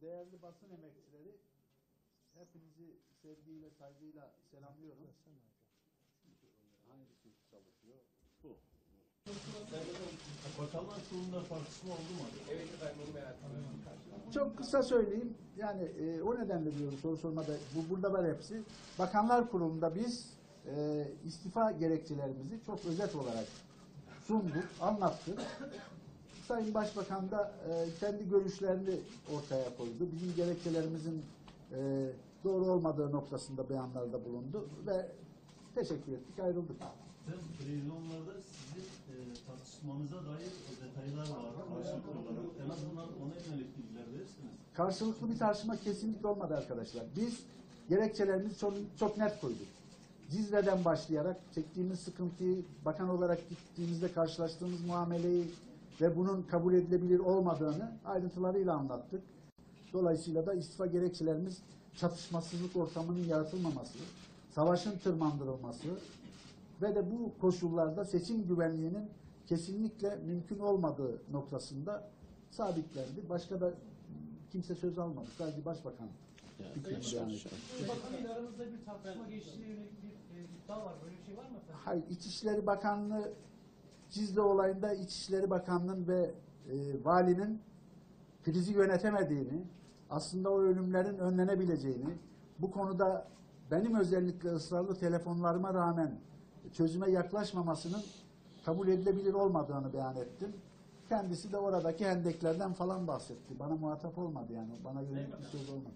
değerli basın emekçileri, hepinizi sevgiyle, saygıyla selamlıyorum. Hangisi çalışıyor? Bu. Bakanlar Kurulu'nda tartışma oldu mu? Evet efendim onu merak ediyorum. Çok kısa söyleyeyim. Yani e, o nedenle diyorum soru sormada. Bu burada var hepsi. Bakanlar Kurulu'nda biz e, istifa gerekçelerimizi çok özet olarak sunduk, anlattık. Sayın Başbakan da e, kendi görüşlerini ortaya koydu. Bizim gerekçelerimizin e, doğru olmadığı noktasında beyanlarda bulundu ve teşekkür ettik, ayrıldık. Sen televizyonlarda sizin e, tartışmanıza dair detaylar var karşılıklı olarak. En azından ona yönelik bilgiler verirsiniz. Karşılıklı bir tartışma kesinlikle olmadı arkadaşlar. Biz gerekçelerimizi çok, çok net koyduk. Cizre'den başlayarak çektiğimiz sıkıntıyı, bakan olarak gittiğimizde karşılaştığımız muameleyi ve bunun kabul edilebilir olmadığını ayrıntılarıyla anlattık. Dolayısıyla da istifa gerekçelerimiz çatışmasızlık ortamının yaratılmaması, savaşın tırmandırılması ve de bu koşullarda seçim güvenliğinin kesinlikle mümkün olmadığı noktasında sabitlendi. Başka da kimse söz almadı. Sadece başbakan. Bakanıyla aranızda bir tartışma geçtiğine yönelik bir e, iddia var. Böyle bir şey var mı efendim? Hayır, İçişleri Bakanlığı Cizre olayında İçişleri Bakanlığı'nın ve e, valinin krizi yönetemediğini, aslında o ölümlerin önlenebileceğini, bu konuda benim özellikle ısrarlı telefonlarıma rağmen çözüme yaklaşmamasının kabul edilebilir olmadığını beyan ettim. Kendisi de oradaki hendeklerden falan bahsetti. Bana muhatap olmadı yani. Bana yönelik bir söz olmadı.